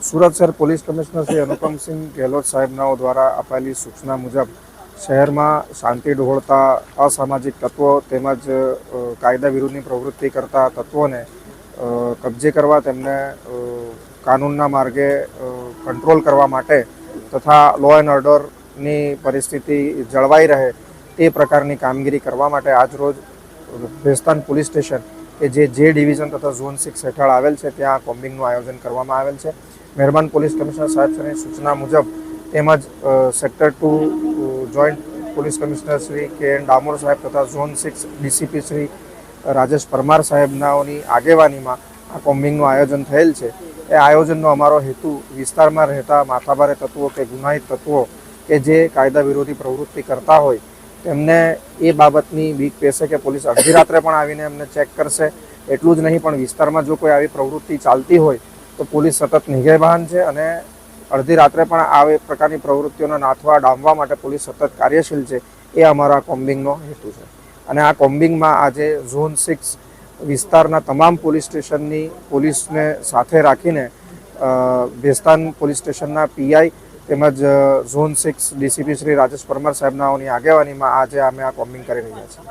સુરત શહેર police commissioner Shri Anupamsinh Gehlot સાહેબનાઓ દ્વારા અપાયેલી સૂચના મુજબ શહેરમાં શાંતિ ડહોળતા, અસામાજિક તત્વો તેમજ કાયદા વિરુદ્ધની પ્રવૃત્તિ કરતા તત્વોને કબજે કરવા તેમને કાનૂનના માર્ગે કંટ્રોલ કરવા માટે તથા લો એન્ડ ઓર્ડરની પરિસ્થિતિ જળવાઈ રહે તે પ્રકારની કામગીરી કરવા માટે આજરોજ ભેસ્તાન પોલીસ સ્ટેશન કે જે જે ડિવિઝન તથા ઝોન સિક્સ હેઠળ આવેલ છે, ત્યાં કોમ્બિંગનું આયોજન કરવામાં આવેલ છે. મહેરબાન પોલીસ કમિશનર સાહેબની સૂચના મુજબ તેમજ sector two joint police commissioner Shri K N Damor સાહેબ તથા zone six DCP Shri Rajesh Parmar સાહેબનાઓની આગેવાનીમાં આ કોમ્બિંગનું આયોજન થયેલ છે. એ આયોજનનો અમારો હેતુ વિસ્તારમાં રહેતા માથાભારે તત્વો કે ગુનાહિત તત્વો કે જે કાયદા વિરોધી પ્રવૃત્તિ કરતા હોય તેમને એ બાબતની બીક પેશે કે પોલીસ અડધી રાત્રે પણ આવીને એમને ચેક કરશે. એટલું જ નહીં, પણ વિસ્તારમાં જો કોઈ આવી પ્રવૃત્તિ ચાલતી હોય, તો પોલીસ સતત નિગેબાન છે અને અડધી રાત્રે પણ આવી પ્રકારની પ્રવૃત્તિઓને નાથવા ડામવા માટે પોલીસ સતત કાર્યશીલ છે. એ અમારા કોમ્બિંગનો હેતુ છે. અને આ કોમ્બિંગમાં આજે ઝોન સિક્સ વિસ્તારના તમામ પોલીસ સ્ટેશનની પોલીસને સાથે રાખીને ભેસ્તાન પોલીસ સ્ટેશનના પીઆઈ તેમજ zone six DCP Shri Rajesh Parmar સાહેબનાઓની આગેવાનીમાં આજે અમે આ કોમ્બિંગ કરી રહ્યા છીએ.